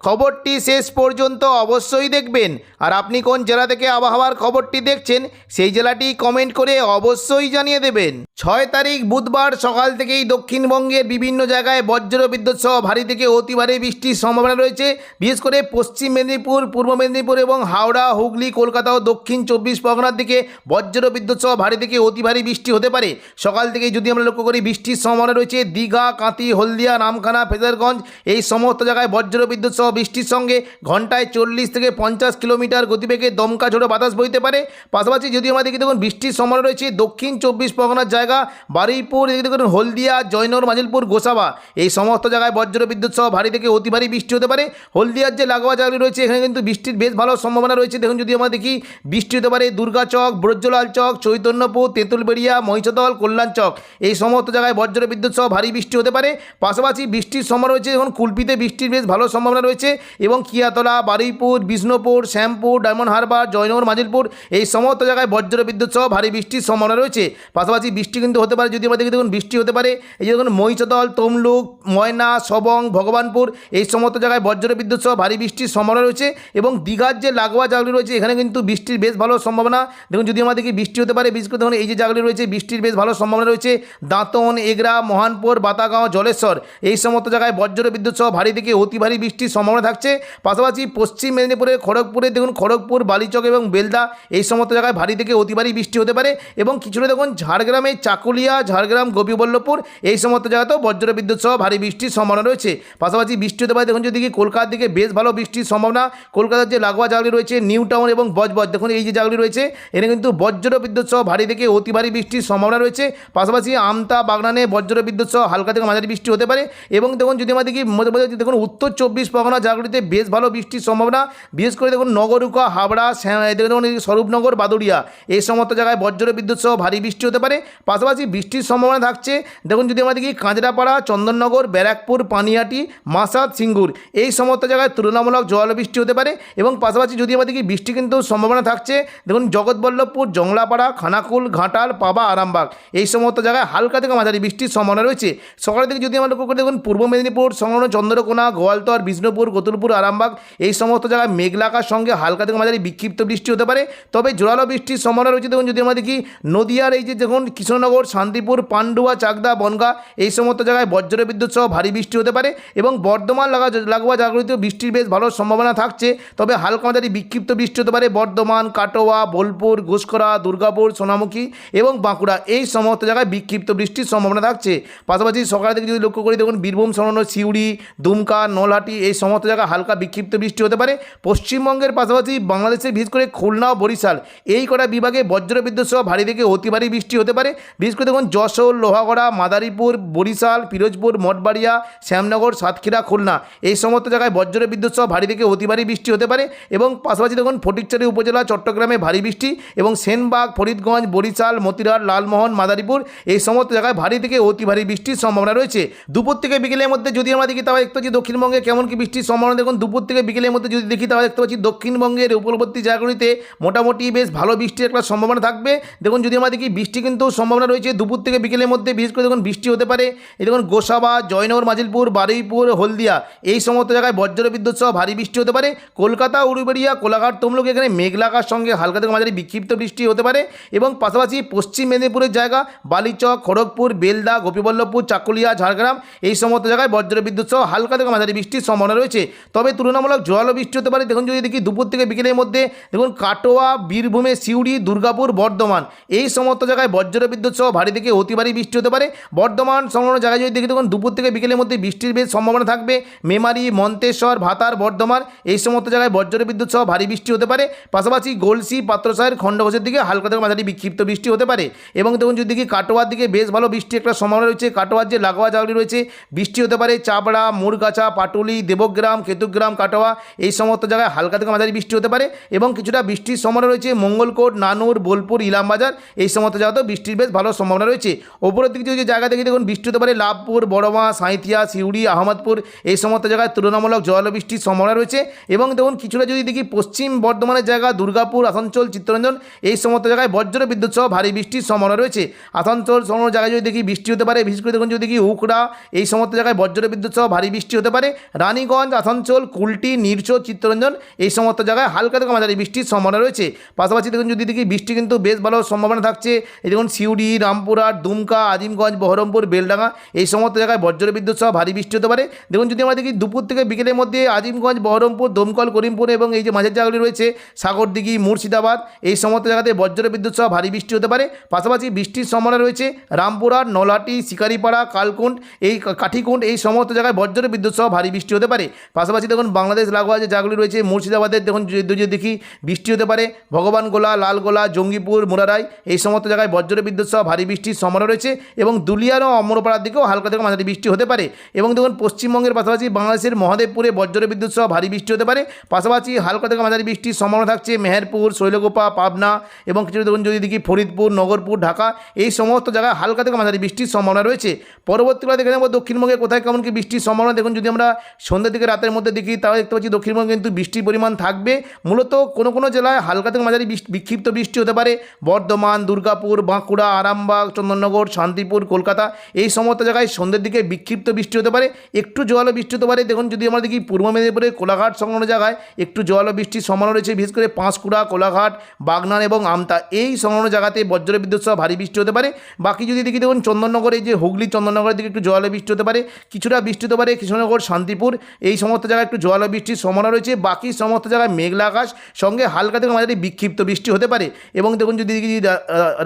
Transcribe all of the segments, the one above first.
খবরটি শেষ পর্যন্ত অবশ্যই দেখবেন। আর আপনি কোন জেলা থেকে আবহাওয়ার খবরটি দেখছেন, সেই জেলাটি কমেন্ট করে অবশ্যই জানিয়ে দেবেন। ছয় তারিখ বুধবার সকাল থেকেই দক্ষিণবঙ্গের বিভিন্ন জায়গায় বজ্র বিদ্যুৎ সহ ভারী থেকে অতি ভারী বৃষ্টির সম্ভাবনা রয়েছে। বিশেষ করে পশ্চিম মেদিনীপুর, পূর্ব মেদিনীপুর এবং হাওড়া, হুগলি, কলকাতা ও দক্ষিণ চব্বিশ পরগনার দিকে বজ্র বিদ্যুৎ সহ ভারী থেকে অতি ভারী বৃষ্টি হতে পারে। সকাল থেকেই যদি আমরা লক্ষ্য করি, বৃষ্টির সম্ভাবনা রয়েছে দীঘা কাঁতি হলদিয়া নামখানা ফেজারগঞ্জ, এই সমস্ত জায়গায় বজ্র বিদ্যুৎ সহ বৃষ্টির সঙ্গে ঘন্টায় চল্লিশ থেকে পঞ্চাশ কিলোমিটার গতিবেগে দমকা ঝোড়ো বাতাস বইতে পারে। পাশাপাশি যদি আমরা দেখি দেখুন বৃষ্টির সম্ভাবনা রয়েছে, দক্ষিণ চব্বিশ পরগনার জায়গা, বারুইপুর, এদিকে দেখুন হলদিয়া, জয়নগর, মাজিলপুর, গোসাবা। এই সমস্ত জায়গায় বজ্র বিদ্যুৎ সহ ভারী থেকে অতি ভারী বৃষ্টি হতে পারে। হলদিয়ার যে লাগোয়া জায়গাগুলি রয়েছে, এখানে কিন্তু বৃষ্টির বেশ ভালো সম্ভাবনা রয়েছে। দেখুন যদি আমরা দেখি, বৃষ্টি হতে পারে দুর্গাচক ব্রজলাল চক, চৈতন্যপুর, তেঁতুলবেড়িয়া, মহিষদল, কল্যাণ চক। এই সমস্ত জায়গায় বজ্র বিদ্যুৎ সহ ভারী বৃষ্টি হতে পারে। পাশাপাশি বৃষ্টির সম্ভাবনা রয়েছে এখন কুলপিতে বৃষ্টির বেশ ভালো সম্ভাবনা রয়েছে। এবং কিয়াতলা, বারুইপুর, বিষ্ণুপুর, শ্যামপুর, ডায়মন্ড হারবার, জয়নগর, মাজিলপুর এই সমস্ত জায়গায় বজ্র বিদ্যুৎ সহ ভারী বৃষ্টির সম্ভাবনা রয়েছে। পাশাপাশি বৃষ্টি কিন্তু হতে পারে, যদি আমরা দেখি দেখুন, বৃষ্টি হতে পারে। এই দেখুন, মহিষদল, তমলুক, ময়না, সবং, ভগবানপুর এই সমস্ত জায়গায় বজ্র বিদ্যুৎ সহ ভারী বৃষ্টির সম্ভাবনা রয়েছে এবং দীঘার যে লাগোয়া জায়গাগুলি রয়েছে, এখানে কিন্তু বৃষ্টির বেশ ভালো সম্ভাবনা। দেখুন, যদি আমরা দেখি বৃষ্টি হতে পারে, বিশেষ করে দেখুন, এই যে জায়গাগুলি রয়েছে, বৃষ্টির বেশ ভালো সম্ভাবনা রয়েছে। দাঁতন, এগরা, মহানপুর, বাতাগাঁও, জলেশ্বর এই সমস্ত জায়গায় বজ্র বিদ্যুৎ সহ ভারী থেকে অতি ভারী বৃষ্টির থাকছে। পাশাপাশি পশ্চিম মেদিনীপুরে, খড়গপুরে দেখুন, খড়গপুর, বালিচক এবং বেলদা এই সমস্ত জায়গায় ভারী থেকে অতি ভারী বৃষ্টি হতে পারে এবং কিছুটা দেখুন ঝাড়গ্রামে চাকুলিয়া, ঝাড়গ্রাম, গোপীবল্লভপুর এই সমস্ত জায়গাতেও বজ্র বিদ্যুৎ সহ ভারী বৃষ্টির সম্ভাবনা রয়েছে। পাশাপাশি বৃষ্টি হতে পারে দেখুন যদি কলকাতার দিকে বেশ ভালো বৃষ্টির সম্ভাবনা। কলকাতার যে লাগোয়া জায়গাগুলি রয়েছে, নিউ টাউন এবং বজবজ, দেখুন এই যে জায়গাগুলি রয়েছে, এখানে কিন্তু বজ্র বিদ্যুৎ সহ ভারী থেকে অতি ভারী বৃষ্টির সম্ভাবনা রয়েছে। পাশাপাশি আমতা, বাগনানে বজ্র বিদ্যুৎ সহ হালকা থেকে মাঝারি বৃষ্টি হতে পারে এবং দেখুন যদি মোটামুটি দেখুন উত্তর চব্বিশ পরগনা জায়গাগুলিতে বেশ ভালো বৃষ্টির সম্ভাবনা। বিশেষ করে দেখুন নগরুকা, হাবড়া দেখুন স্বরূপনগর, বাদুড়িয়া। এই সমস্ত জায়গায় বজ্র বিদ্যুৎ সহ ভারী বৃষ্টি হতে পারে। পাশাপাশি বৃষ্টির সম্ভাবনা থাকছে। দেখুন যদি আমরা দেখি কাঁচরাপাড়া, চন্দননগর, ব্যারাকপুর, পানিয়াটি, মাসাদ, সিঙ্গুর, এই সমস্ত জায়গায় তুলনামূলক জল বৃষ্টি হতে পারে। এবং পাশাপাশি যদি আমরা দেখি বৃষ্টি কিন্তু সম্ভাবনা থাকছে। দেখুন জগৎবল্লভপুর, জংলাপাড়া, খানাকুল, ঘাটাল, পাবা, আরামবাগ, এই সমস্ত জায়গায় হালকা থেকে মাঝারি বৃষ্টির সম্ভাবনা রয়েছে। সকালের দিকে যদি আমরা লক্ষ্য করি, দেখুন পূর্ব মেদিনীপুর, সংলগ্ন চন্দ্রকোনা, গোয়ালতর, বিষ্ণুপুর কতুলপুর আরামবাগ এই সমস্ত জায়গায় মেঘলাকার সঙ্গে হালকা থেকে মাঝারি বিক্ষিপ্ত বৃষ্টি হতে পারে। তবে জোরালো বৃষ্টির সম্ভাবনা রয়েছে। দেখুন, যদি আমরা দেখি নদিয়ার এই যে দেখুন, কৃষ্ণনগর, শান্তিপুর, পান্ডুয়া, চাকদা, বনগা এই সমস্ত জায়গায় বজ্র বিদ্যুৎ সহ ভারী বৃষ্টি হতে পারে এবং বর্ধমান লাগা লাগোয়া জায়গাগুলিতেও বৃষ্টির বেশ ভালো সম্ভাবনা থাকছে। তবে হালকা মাঝারি বিক্ষিপ্ত বৃষ্টি হতে পারে বর্ধমান, কাটোয়া, বোলপুর ঘুষকরা দুর্গাপুর, সোনামুখী এবং বাঁকুড়া এই সমস্ত জায়গায় বিক্ষিপ্ত বৃষ্টির সম্ভাবনা থাকছে। পাশাপাশি সকালে থেকে যদি লক্ষ্য করি, দেখুন, বীরভূম, সংলগ্ন সিউড়ি, দুমকা, নলহাটি এই সমস্ত জায়গায় হালকা বিক্ষিপ্ত বৃষ্টি হতে পারে। পশ্চিমবঙ্গের পাশাপাশি বাংলাদেশের বিশেষ করে খুলনা ও বরিশাল এই কটা বিভাগে বজ্র বিদ্যুৎ সহ ভারী থেকে অতি ভারী বৃষ্টি হতে পারে। বিশেষ করে দেখুন যশোর, লোহাগড়া, মাদারীপুর, বরিশাল, পিরোজপুর, মঠবাড়িয়া, শ্যামনগর, সাতক্ষীরা, খুলনা এই সমস্ত জায়গায় বজ্র বিদ্যুৎ সহ ভারী থেকে অতি ভারী বৃষ্টি হতে পারে এবং পাশাপাশি দেখুন ফটিকচারি উপজেলা, চট্টগ্রামে ভারী বৃষ্টি এবং সেনবাগ, ফরিদগঞ্জ, বরিশাল, মতিরাট, লালমোহন, মাদারীপুর এই সমস্ত জায়গায় ভারী থেকে অতি ভারী বৃষ্টির সম্ভাবনা রয়েছে। দুপুর থেকে বিকেলের মধ্যে যদি আমরা দেখি তাহলে পাচ্ছি দক্ষিণবঙ্গে কেমন কি বৃষ্টির সম্ভাবনা দেখুন, দুপুর থেকে বিকেলের মধ্যে যদি দেখি, তাহলে দেখতে পাচ্ছি দক্ষিণবঙ্গের উপকূলবর্তী জায়গাগুলিতে মোটামুটি বেশ ভালো বৃষ্টির একটা সম্ভাবনা থাকবে। দেখুন, যদি আমরা দেখি, বৃষ্টি কিন্তু সম্ভাবনা রয়েছে দুপুর থেকে বিকেলের মধ্যে, বিশেষ করে দেখুন, বৃষ্টি হতে পারে। দেখুন, গোসাবা, জয়নগর, মাজিলপুর, বারুইপুর, হলদিয়া, এই সমস্ত জায়গায় বজ্র বিদ্যুৎ সহ ভারী বৃষ্টি হতে পারে। কলকাতা, উড়ুবেড়িয়া, কোলাঘাট, তমলুক, এখানে মেঘলাকার সঙ্গে হালকা থেকে মাঝারি বিক্ষিপ্ত বৃষ্টি হতে পারে। এবং পাশাপাশি পশ্চিম মেদিনীপুরের জায়গা, বালিচক, খড়গপুর, বেলদা, গোপীবল্লভপুর, চাকুলিয়া, ঝাড়গ্রাম, এই সমস্ত জায়গায় বজ্র বিদ্যুৎ সহ হালকা থেকে মাঝারি বৃষ্টির সম্ভাবনা রয়েছে। রয়েছে তবে তুলনামূলক জোয়ালো বৃষ্টি হতে পারে। দেখুন, যদি দেখি দুপুর থেকে বিকেলের মধ্যে, দেখুন, কাটোয়া, বীরভূমে সিউড়ি, দুর্গাপুর, বর্ধমান, এই সমস্ত জায়গায় বজ্র বিদ্যুৎ সহ ভারী থেকে অতি ভারী বৃষ্টি হতে পারে। বর্ধমান সংলগ্ন জায়গায় যদি দেখি, দেখুন, দুপুর থেকে বিকেলের মধ্যে বৃষ্টির বেশ সম্ভাবনা থাকবে। মেমারি, মন্তেশ্বর, ভাতার, বর্ধমান, এই সমস্ত জায়গায় বজ্র বিদ্যুৎ সহ ভারী বৃষ্টি হতে পারে। পাশাপাশি গোলসি, পাত্রসাহের, খণ্ডঘোষের দিকে হালকা থেকে মাঝারি বিক্ষিপ্ত বৃষ্টি হতে পারে। এবং দেখুন, যদি দেখি কাটোয়ার দিকে বেশ ভালো বৃষ্টি একটা সম্ভাবনা রয়েছে। কাটোয়ার যে লাগোয়া জায়গাগুলি রয়েছে, বৃষ্টি হতে পারে চাপড়া, মুরগাছা, পাটুলি, দেবগ্রাম কেতুগ্রাম, কাটোয়া এই সমস্ত জায়গায় হালকা থেকে মাঝারি বৃষ্টি হতে পারে এবং কিছুটা বৃষ্টির সম্ভাবনা রয়েছে। মঙ্গলকোট, নানুর, বোলপুর, ইলামবাজার এই সমস্ত জায়গাতেও বৃষ্টির বেশ ভালো সম্ভাবনা রয়েছে। ওপরের দিকে যদি জায়গা দেখি, দেখুন বৃষ্টি হতে পারে লাভপুর, বড়মা, সাঁইথিয়া, সিউড়ি, আহমদপুর এই সমস্ত জায়গায় তুলনামূলক জল বৃষ্টির সম্ভাবনা রয়েছে এবং দেখুন কিছুটা যদি দেখি পশ্চিম বর্ধমানের জায়গা, দুর্গাপুর, আসানসোল, চিত্তরঞ্জন এই সমস্ত জায়গায় বজ্র বিদ্যুৎ সহ ভারী বৃষ্টির সম্ভাবনা রয়েছে। আসানসোল সমস্ত জায়গায় যদি দেখি বৃষ্টি হতে পারে, বিশেষ করে দেখুন যদি দেখি উকড়া এই সমস্ত জায়গায় বজ্র বিদ্যুৎ সহ ভারী বৃষ্টি হতে পারে। রানীগঞ্জ আসানসোল, কুলটি নিরচো চিত্তরঞ্জন এই সমস্ত জায়গায় হালকা থেকে মাঝারি বৃষ্টির সম্ভাবনা রয়েছে। পাশাপাশি দেখুন যদি দেখি বৃষ্টি কিন্তু বেশ ভালো সম্ভাবনা থাকছে। এই দেখুন সিউড়ি, রামপুরহাট, দুমকা, আজিমগঞ্জ, বহরমপুর, বেলডাঙ্গা এই সমস্ত জায়গায় বজ্র বিদ্যুৎ সহ ভারী বৃষ্টি হতে পারে। দেখুন যদি আমরা দেখি দুপুর থেকে বিকেলের মধ্যে আজিমগঞ্জ, বহরমপুর, দমকল, করিমপুর এবং এই যে মাঝের জায়গাগুলি রয়েছে, সাগরদিঘি, মুর্শিদাবাদ এই সমস্ত জায়গাতে বজ্র বিদ্যুৎ সহ ভারী বৃষ্টি হতে পারে। পাশাপাশি বৃষ্টির সম্ভাবনা রয়েছে রামপুরহাট নলাটি শিকারিপাড়া, কালকুণ্ড এই কাঠিকুণ্ড এই সমস্ত জায়গায় বজ্র বিদ্যুৎ সহ ভারী বৃষ্টি হতে পারে। পাশাপাশি দেখুন বাংলাদেশ লাগোয়া যে জায়গাগুলি রয়েছে, মুর্শিদাবাদের দেখুন যদি দেখি বৃষ্টি হতে পারে, ভগবান ভগবানগোলা লালগোলা জঙ্গিপুর, মুরারাই, এই সমস্ত জায়গায় বজ্র বিদ্যুৎ সহ ভারী বৃষ্টির সম্ভাবনা রয়েছে এবং দুলিয়ার ও অমরপাড়ার দিকেও হালকা থেকে মাঝারি বৃষ্টি হতে পারে এবং দেখুন পশ্চিমবঙ্গের পাশাপাশি বাংলাদেশের মহাদেবপুরে বজ্র বিদ্যুৎ সহ ভারী বৃষ্টি হতে পারে, পাশাপাশি হালকা থেকে মাঝারি বৃষ্টির সম্ভাবনা থাকছে মেহেরপুর শৈলগোপা পাবনা এবং কিছু দেখুন যদি দেখি ফরিদপুর, নগরপুর, ঢাকা, এই সমস্ত জায়গায় হালকা থেকে মাঝারি বৃষ্টির সম্ভাবনা রয়েছে। পরবর্তীকালে দেখে নেব দক্ষিণবঙ্গে কোথায় কেমন কি বৃষ্টির সম্ভাবনা, দেখুন যদি আমরা সন্ধ্যের দিকে রাতের মধ্যে দেখি, তাহলে দেখতে পাচ্ছি দক্ষিণবঙ্গে কিন্তু বৃষ্টির পরিমাণ থাকবে। মূলত কোনো কোনো জেলায় হালকা থেকে মাঝারি বিক্ষিপ্ত বৃষ্টি হতে পারে। বর্ধমান, দুর্গাপুর, বাঁকুড়া, আরামবাগ, চন্দননগর, শান্তিপুর, কলকাতা এই সমস্ত জায়গায় সন্ধ্যের দিকে বিক্ষিপ্ত বৃষ্টি হতে পারে। একটু জল বৃষ্টি হতে পারে। দেখুন, যদি আমরা দেখি পূর্ব মেদিনীপুরের কোলাঘাট সংলগ্ন জায়গায় একটু জল বৃষ্টির সম্ভাবনা রয়েছে, বিশেষ করে পাঁশকুড়া, কোলাঘাট, বাগনান এবং আমতা এই সংলগ্ন জায়গাতে বজ্র বিদ্যুৎ সহ ভারী বৃষ্টি হতে পারে। বাকি যদি দেখি, দেখুন, চন্দননগর, এই যে হুগলি চন্দননগরের দিকে একটু জল বৃষ্টি হতে পারে। কিছুটা বৃষ্টি হতে পারে কৃষ্ণনগর, শান্তিপুর। এই সমস্ত জায়গায় একটু জল বৃষ্টির সম্ভাবনা রয়েছে, বাকি সমস্ত জায়গায় মেঘলা আকাশ, সঙ্গে হালকা থেকে মাঝারি বিক্ষিপ্ত বৃষ্টি হতে পারে। এবং দেখুন যদি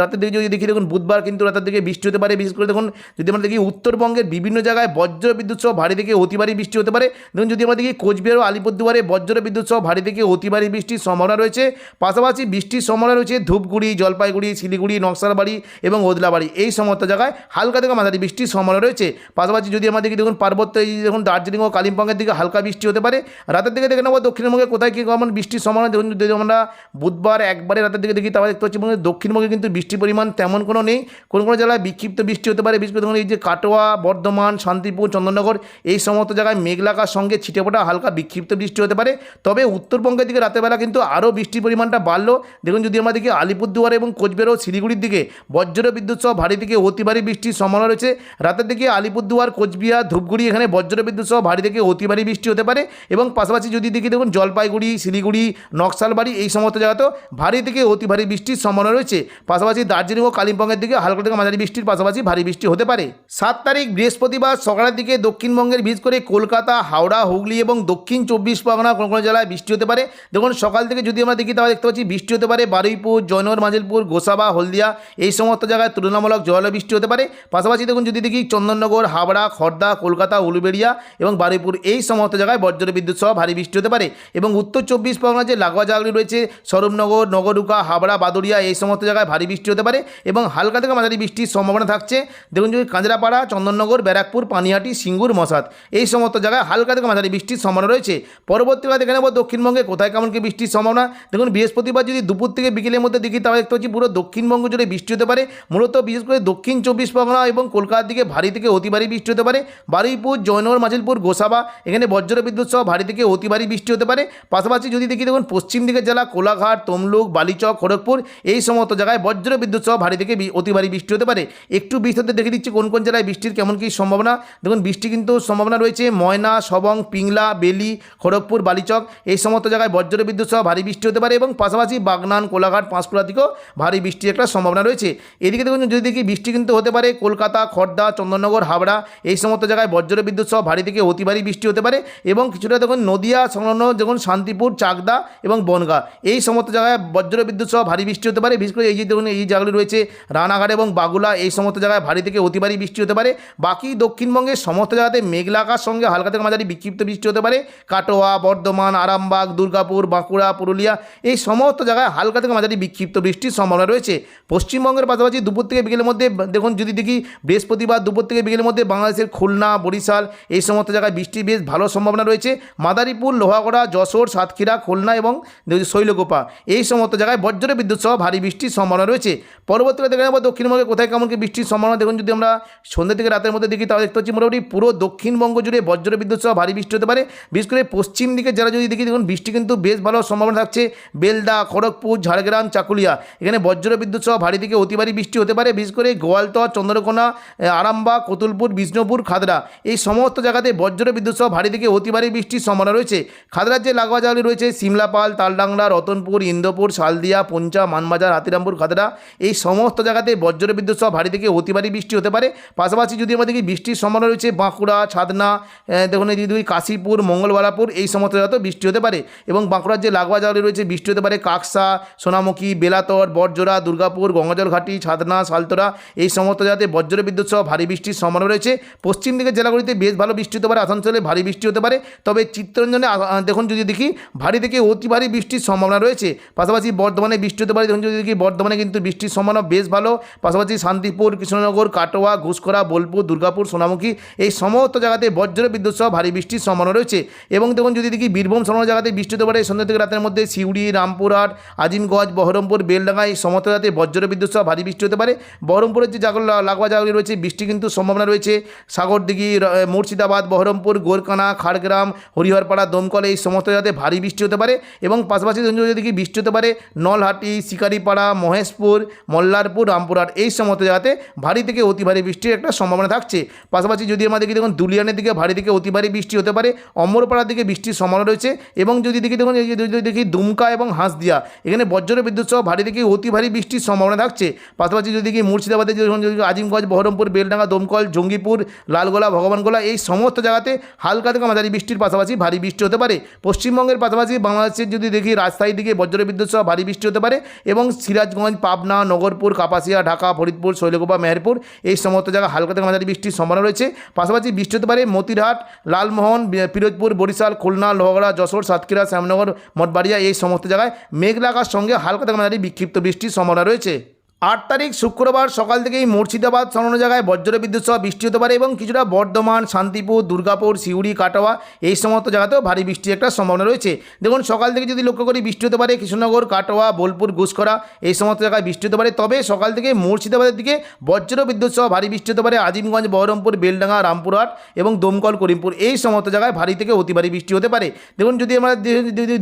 রাতের দিকে যদি দেখি, দেখুন বুধবার কিন্তু রাতের দিকে বৃষ্টি হতে পারে। বিশেষ করে দেখুন, যদি আমরা দেখি উত্তরবঙ্গের বিভিন্ন জায়গায় বজ্র বিদ্যুৎ সহ ভারী থেকে অতি ভারী বৃষ্টি হতে পারে। দেখুন যদি আমরা দেখি কোচবিহার ও আলিপুরদুয়ারে বজ্র বিদ্যুৎ সহ ভারী থেকে অতি ভারী বৃষ্টির সম্ভাবনা রয়েছে। পাশাপাশি বৃষ্টির সম্ভাবনা রয়েছে ধূপগুড়ি, জলপাইগুড়ি, শিলিগুড়ি, নকশালবাড়ি এবং ওদলাবাড়ি। এই সমস্ত জায়গায় হালকা থেকে মাঝারি বৃষ্টির সম্ভাবনা রয়েছে। পাশাপাশি যদি আমরা দেখি, দেখুন পার্বত্য, এই দেখুন দার্জিলিং ও কালিম্পংয়ের দিকে হালকা বৃষ্টি হতে পারে। রাতের দিকে দেখে নেব দক্ষিণবঙ্গে কোথায় কী কেমন বৃষ্টির সম্ভাবনা যদি আমরা বুধবার একবারে রাতের দিকে দেখি, তাহলে দেখতে পাচ্ছি দক্ষিণবঙ্গে কিন্তু বৃষ্টির পরিমাণ তেমন কোনো নেই। কোনো কোনো জেলায় বিক্ষিপ্ত বৃষ্টি হতে পারে, বিশেষ করে এই যে কাটোয়া, বর্ধমান, শান্তিপুর, চন্দননগর, এই সমস্ত জায়গায় মেঘলাকার সঙ্গে ছিটে ফোটা হালকা বিক্ষিপ্ত বৃষ্টি হতে পারে। তবে উত্তরবঙ্গের দিকে রাতের বেলা কিন্তু আরও বৃষ্টির পরিমাণটা বাড়লো। দেখুন, যদি আমরা দেখি আলিপুরদুয়ার এবং কোচবিহার ও শিলিগুড়ির দিকে, বজ্র বিদ্যুৎ সহ ভারী থেকে অতি ভারী বৃষ্টির সম্ভাবনা রয়েছে। রাতের দিকে আলিপুরদুয়ার, কোচবিহার, ধূপগুড়ি, এখানে বজ্র বিদ্যুৎ সহ ভারী থেকে অতি বৃষ্টি হতে পারে এবং পাশাপাশি যদি দেখি দেখুন জলপাইগুড়ি, শিলিগুড়ি, নকশালবাড়ি এই সমস্ত জায়গাতেও ভারী থেকে অতি ভারী বৃষ্টির সম্ভাবনা রয়েছে। পাশাপাশি দার্জিলিং ও কালিম্পংয়ের দিকে হালকা থেকে মাঝারি বৃষ্টির পাশাপাশি ভারী বৃষ্টি হতে পারে। সাত তারিখ বৃহস্পতিবার সকালের দিকে দক্ষিণবঙ্গের বিশেষ করে কলকাতা, হাওড়া, হুগলি এবং দক্ষিণ চব্বিশ পরগনা কোনো কোনো জেলায় বৃষ্টি হতে পারে। দেখুন সকাল থেকে যদি আমরা দেখি তাহলে দেখতে পাচ্ছি বৃষ্টি হতে পারে বারুইপুর, জয়নগর মাজিলপুর গোসাবা, হলদিয়া এই সমস্ত জায়গায় তুলনামূলক জল বৃষ্টি হতে পারে। পাশাপাশি দেখুন যদি দেখি চন্দননগর হাবড়া খড়দা কলকাতা, উলুবেড়িয়া এবং বারুইপুর এই সমস্ত জায়গায় বজ্র বিদ্যুৎ সহ ভারী বৃষ্টি হতে পারে এবং উত্তর চব্বিশ পরগনা যে লাগোয়া জায়গাগুলি রয়েছে, স্বরূপনগর, নগরুকা, হাবড়া, বাদুড়িয়া, এই সমস্ত জায়গায় ভারী বৃষ্টি হতে পারে এবং হালকা থেকে মাঝারি বৃষ্টির সম্ভাবনা থাকছে। দেখুন যদি কাঁচরাপাড়া, চন্দননগর, ব্যারাকপুর, পানিহাটি, সিঙ্গুর, মশাদ, এই সমস্ত জায়গায় হালকা থেকে মাঝারি বৃষ্টির সম্ভাবনা রয়েছে। পরবর্তীকালে দেখে নেব দক্ষিণবঙ্গে কোথায় কেমন কি বৃষ্টির সম্ভাবনা। দেখুন বৃহস্পতিবার যদি দুপুর থেকে বিকেলের মধ্যে দেখি, তাহলে দেখতে পাচ্ছি পুরো দক্ষিণবঙ্গ জুড়ে বৃষ্টি হতে পারে। মূলত বিশেষ করে দক্ষিণ চব্বিশ পরগনা এবং কলকাতার দিকে ভারী থেকে অতি ভারী বৃষ্টি হতে পারে। বারুইপুর, জয়নগর, মাজিলপুর, গোসাবা, এখানে বজ্র বিদ্যুৎ সহ ভারী থেকে অতি ভারী বৃষ্টি হতে পারে। পাশাপাশি যদি দেখি দেখুন, পশ্চিম দিকের জেলা কোলাঘাট, তমলুক, বালিচক, খড়গপুর এই সমস্ত জায়গায় বজ্র বিদ্যুৎ সহ ভারী থেকে অতি ভারী বৃষ্টি হতে পারে। একটু বৃষ্টিতে দেখে দিচ্ছি কোন কোন জেলায় বৃষ্টির কেমন কী সম্ভাবনা। দেখুন, বৃষ্টি কিন্তু সম্ভাবনা রয়েছে ময়না, সবং, পিংলা, বেলি, খড়গপুর, বালিচক এই সমস্ত জায়গায় বজ্র বিদ্যুৎ সহ ভারী বৃষ্টি হতে পারে এবং পাশাপাশি বাগনান, কোলাঘাট, পাঁশকুড়া দিকেও ভারী বৃষ্টির একটা সম্ভাবনা রয়েছে। এদিকে দেখুন, যদি দেখি বৃষ্টি কিন্তু হতে পারে কলকাতা খড়দা চন্দননগর, হাবড়া এই সমস্ত জায়গায় বজ্র বিদ্যুৎ সহ ভারী থেকে অতি ভারী বৃষ্টি হতে পারে। পারে এবং কিছুটা দেখুন নদিয়া, সংলগ্ন যখন শান্তিপুর, চাকদা এবং বনগা। এই সমস্ত জায়গায় বজ্র বিদ্যুৎ সহ ভারী বৃষ্টি হতে পারে। বিশেষ করে এই যে দেখুন, এই জায়গাগুলি রয়েছে রানাঘাট এবং বাগুলা, এই সমস্ত জায়গায় ভারী থেকে অতি ভারী বৃষ্টি হতে পারে। বাকি দক্ষিণবঙ্গের সমস্ত জায়গাতে মেঘলা আকাশ সঙ্গে হালকা থেকে মাঝারি বিক্ষিপ্ত বৃষ্টি হতে পারে। কাটোয়া, বর্ধমান, আরামবাগ, দুর্গাপুর, বাঁকুড়া, পুরুলিয়া, এই সমস্ত জায়গায় হালকা থেকে মাঝারি বিক্ষিপ্ত বৃষ্টির সম্ভাবনা রয়েছে। পশ্চিমবঙ্গের পাশাপাশি দুপুর থেকে বিকেলের মধ্যে দেখুন যদি দেখি বৃহস্পতিবার দুপুর থেকে বিকেলের মধ্যে বাংলাদেশের খুলনা, বরিশাল, এই সমস্ত জায়গায় বৃষ্টি বেশ ভালো সম্ভাবনা রয়েছে। মাদারীপুর লোহাগড়া যশোর সাতক্ষীরা খুলনা এবং শৈলকোপা। এই সমস্ত জায়গায় বজ্র বিদ্যুৎ সহ ভারী বৃষ্টির সম্ভাবনা রয়েছে। পরবর্তীতে দেখে নেব দক্ষিণবঙ্গে কোথায় কেমন কি বৃষ্টির সম্ভাবনা। দেখুন যদি আমরা সন্ধ্যে থেকে রাতের মধ্যে দেখি তাহলে দেখতে পাচ্ছি মোটামুটি পুরো দক্ষিণবঙ্গ জুড়ে বজ্র বিদ্যুৎ সহ ভারী বৃষ্টি হতে পারে। বিশেষ করে পশ্চিম দিকে যারা যদি দেখি দেখুন বৃষ্টি কিন্তু বেশ ভালো সম্ভাবনা থাকছে। বেলদা খড়গপুর ঝাড়গ্রাম চাকুলিয়া। এখানে বজ্র বিদ্যুৎ সহ ভারী থেকে অতি ভারী বৃষ্টি হতে পারে। বিশেষ করে গোয়ালতর চন্দ্রকোনা এ, আরামবাগ কতুলপুর বিষ্ণুপুর খাদরা। এই সমস্ত জায়গাতে বজ্র বিদ্যুৎ সহ ভারী থেকে অতি ভারী বৃষ্টির সম্ভাবনা রয়েছে। খাদরার যে লাগোয়া জায়গাগুলি রয়েছে সিমলাপাল তালডাংরা, রতনপুর, ইন্দোপুর, শালদিয়া, পঞ্চা, মানবাজার, হাতিরামপুর, খাদরা। এই সমস্ত জায়গাতে বজ্র বিদ্যুৎ সহ ভারী থেকে অতি ভারী বৃষ্টি হতে পারে। পাশাপাশি যদি আমাদের কি বৃষ্টির সম্ভাবনা রয়েছে বাঁকুড়া ছাদনা দেখুন এই যদি কাশীপুর মঙ্গলবারাপুর এই সমস্ত জায়গাতেও বৃষ্টি হতে পারে। এবং বাঁকুড়ার যে লাগোয়া জায়গাগুলি রয়েছে বৃষ্টি হতে পারে কাকসা, সোনামুখী, বেলাতর, বটজোড়া, দুর্গাপুর গঙ্গাজল ঘাটি ছাদনা সালতোরা এই সমস্ত জায়গাতে বজ্র বিদ্যুৎ সহ ভারী বৃষ্টির সম্ভাবনা রয়েছে। পশ্চিম দিকের জেলাগুলিতে বেশ ভালো বৃষ্টি হতে পারে। আসানসোলে ভারী বৃষ্টি হতে পারে। তবে চিত্তরঞ্জনে দেখুন যদি দেখি, ভারী থেকে অতি ভারী বৃষ্টির সম্ভাবনা রয়েছে। পাশাপাশি বর্ধমানে বৃষ্টি হতে পারে। দেখুন যদি দেখি, বর্ধমানে কিন্তু বৃষ্টির সম্ভাবনা বেশ ভালো। পাশাপাশি শান্তিপুর, কৃষ্ণনগর, কাটোয়া ঘুষকরা বোলপুর, দুর্গাপুর, সোনামুখী, এই সমস্ত জায়গাতে বজ্র বিদ্যুৎ সহ ভারী বৃষ্টির সম্ভাবনা রয়েছে। এবং দেখুন যদি দেখি, বীরভূম সমস্ত জায়গাতে বৃষ্টি হতে পারে। সন্ধ্যা থেকে রাতের মধ্যে সিউড়ি, রামপুরহাট, আজিমগঞ্জ, বহরমপুর, বেলডাঙ্গা, এই সমস্ত জায়গাতে বজ্র বিদ্যুৎ সহ ভারী বৃষ্টি হতে পারে। বহরমপুরের যে জায়গাগুলো লাগোয়া জায়গাগুলি রয়েছে, বৃষ্টি কিন্তু সম্ভাবনা রয়েছে। সাগরদিঘি মুর্শিদাবাদ, বহরমপুর গোরকানা খাড়গ্রাম, হরিহরপাড়া, দমকল, এই সমস্ত জায়গাতে ভারী বৃষ্টি হতে পারে এবং পাশাপাশি যদি দেখি বৃষ্টি হতে পারে নলহাটি, শিকারিপাড়া, মহেশপুর, মল্লারপুর, রামপুরহাট, এই সমস্ত জায়গাতে ভারী থেকে অতি ভারী বৃষ্টির একটা সম্ভাবনা থাকছে। পাশাপাশি যদি আমাদের দেখি দেখুন দুলিয়ানের দিকে ভারী থেকে অতি ভারী বৃষ্টি হতে পারে, অমরপাড়ার দিকে বৃষ্টির সম্ভাবনা রয়েছে এবং যদি দেখি দেখুন যদি দেখি দুমকা এবং হাঁসদিয়া, এখানে বজ্র বিদ্যুৎ সহ ভারী থেকে অতি ভারী বৃষ্টির সম্ভাবনা থাকছে। পাশাপাশি যদি দেখি মুর্শিদাবাদে আজিমগঞ্জ, বহরমপুর, বেলডাঙ্গা, দমকল, জঙ্গিপুর, লালগোলা, ভগবানগোলা, এই সমস্ত জায়গাতে হালকা থেকে মাঝারি বৃষ্টির পাশাপাশি ভারী বৃষ্টি হতে পারে। পশ্চিমবঙ্গের পাশাপাশি বাংলাদেশের যদি দেখি রাজশাহীর দিকে বজ্র বিদ্যুৎ সহ ভারী বৃষ্টি হতে পারে এবং সিরাজগঞ্জ, পাবনা, নগরপুর, কাপাসিয়া, ঢাকা, ফরিদপুর, শৈলকুপা, মেহেরপুর এই সমস্ত জায়গায় হালকা থেকে মাঝারি বৃষ্টির সম্ভাবনা রয়েছে। পাশাপাশি বৃষ্টি হতে পারে মতিরহাট, লালমোহন পিরোজপুর, বরিশাল, খুলনা, লোহাগড়া, যশোর, সাতক্ষীরা, শ্যামনগর, মঠবাড়িয়া এই সমস্ত জায়গায় মেঘলা আকাশ সঙ্গে হালকা থেকে মাঝারি বিক্ষিপ্ত বৃষ্টির সম্ভাবনা রয়েছে। আট তারিখ শুক্রবার সকাল থেকেই মুর্শিদাবাদ সংলগ্ন জায়গায় বজ্র বিদ্যুৎ সহ বৃষ্টি হতে পারে এবং কিছুটা বর্ধমান, শান্তিপুর, দুর্গাপুর, সিউড়ি, কাটোয়া এই সমস্ত জায়গাতেও ভারী বৃষ্টির একটা সম্ভাবনা রয়েছে। দেখুন, সকাল থেকে যদি লক্ষ্য করি বৃষ্টি হতে পারে কৃষ্ণনগর, কাটোয়া, বোলপুর গুসকরা এই সমস্ত জায়গায় বৃষ্টি হতে পারে। তবে সকাল থেকে মুর্শিদাবাদের দিকে বজ্র বিদ্যুৎ সহ ভারী বৃষ্টি হতে পারে আজিমগঞ্জ, বহরমপুর, বেলডাঙ্গা, রামপুরহাট এবং দমকল, করিমপুর এই সমস্ত জায়গায় ভারী থেকে অতি ভারী বৃষ্টি হতে পারে। দেখুন, যদি আমরা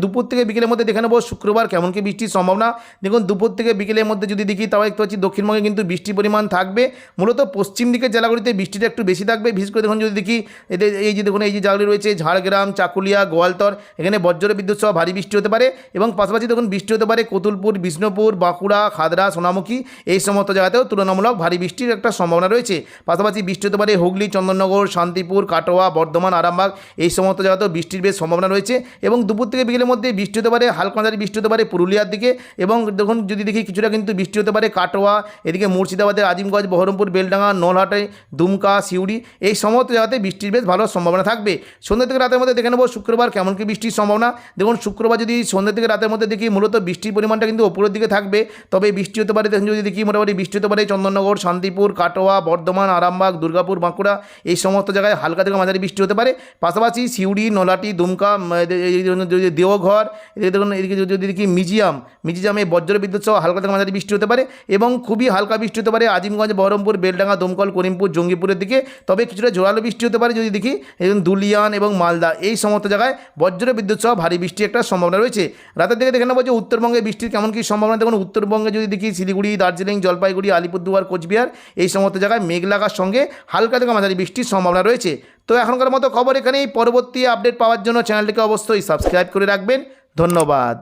দুপুর থেকে বিকেলের মধ্যে দেখে নেব শুক্রবার কেমন কি বৃষ্টির সম্ভাবনা। দেখুন, দুপুর থেকে বিকেলের মধ্যে যদি দেখি তাও দেখতে পাচ্ছি দক্ষিণবঙ্গে কিন্তু বৃষ্টির পরিমাণ থাকবে। মূলত পশ্চিম দিকের জেলাগুলিতে বৃষ্টিটা একটু বেশি থাকবে। বিশেষ করে দেখুন যদি দেখি, এদের এই যে দেখুন, এই যে জায়গাগুলি রয়েছে, ঝাড়গ্রাম, চাকুলিয়া, গোয়ালতর, এখানে বজ্র বিদ্যুৎ সহ ভারী বৃষ্টি হতে পারে এবং পাশাপাশি দেখুন বৃষ্টি হতে পারে কতুলপুর, বিষ্ণুপুর, বাঁকুড়া, খাদরা, সোনামুখী এই সমস্ত জায়গাতেও তুলনামূলক ভারী বৃষ্টির একটা সম্ভাবনা রয়েছে। পাশাপাশি বৃষ্টি হতে পারে হুগলি, চন্দননগর, শান্তিপুর, কাটোয়া, বর্ধমান, আরামবাগ এই সমস্ত জায়গাতেও বৃষ্টির বেশ সম্ভাবনা রয়েছে এবং দুপুর থেকে বিকেলের মধ্যে বৃষ্টি হতে পারে হালকা বৃষ্টি হতে পারে পুরুলিয়ার দিকে এবং দেখুন যদি দেখি কিছুটা কিন্তু বৃষ্টি হতে পারে কাটোয়া, এদিকে মুর্শিদাবাদের আজিমগঞ্জ, বহরমপুর, বেলডাঙ্গা, নলহাটে, দুমকা, সিউড়ি, এই সমস্ত জায়গাতে বৃষ্টির বেশ ভালো সম্ভাবনা থাকবে। সন্ধ্যা থেকে রাতের মধ্যে দেখে নেব শুক্রবার কেমন কি বৃষ্টির সম্ভাবনা। দেখুন, শুক্রবার যদি সন্ধ্যা থেকে রাতের মধ্যে দেখি, মূলত বৃষ্টির পরিমাণটা কিন্তু ওপরের দিকে থাকবে। তবে বৃষ্টি হতে পারে, দেখুন, যদি দেখি, মোটামুটি বৃষ্টি হতে পারে চন্দননগর, শান্তিপুর, কাটোয়া, বর্ধমান, আরামবাগ, দুর্গাপুর, বাঁকুড়া, এই সমস্ত জায়গায় হালকা থেকে মাঝারি বৃষ্টি হতে পারে। পাশাপাশি সিউড়ি নলাটি দুমকা দেওঘর, এদিকে দেখুন, এদিকে যদি যদি দেখি মিজিয়াম, মিজিয়ামে বজ্র বিদ্যুৎ সহ হালকা থেকে মাঝারি বৃষ্টি হতে পারে। এবং খুবই হালকা বৃষ্টি হতে পারে আজিমগঞ্জ, বহরমপুর, বেলডাঙ্গা, দমকল, করিমপুর, জঙ্গিপুরের দিকে। তবে কিছুটা জোরালো বৃষ্টি হতে পারে যদি দেখি, এবং দুলিয়ান এবং মালদা এই সমস্ত জায়গায় বজ্র বিদ্যুৎ সহ ভারী বৃষ্টি একটা সম্ভাবনা রয়েছে। রাতের দিকে দেখে নেব যে উত্তরবঙ্গে বৃষ্টির কেমন কী সম্ভাবনা। দেখুন, উত্তরবঙ্গে যদি দেখি, শিলিগুড়ি, দার্জিলিং, জলপাইগুড়ি, আলিপুরদুয়ার, কোচবিহার, এই সমস্ত জায়গায় মেঘ লাগার সঙ্গে হালকা থেকে মাঝারি বৃষ্টির সম্ভাবনা রয়েছে। তো এখনকার মতো খবর এখানেই। পরবর্তী আপডেট পাওয়ার জন্য চ্যানেলটিকে অবশ্যই সাবস্ক্রাইব করে রাখবেন। ধন্যবাদ।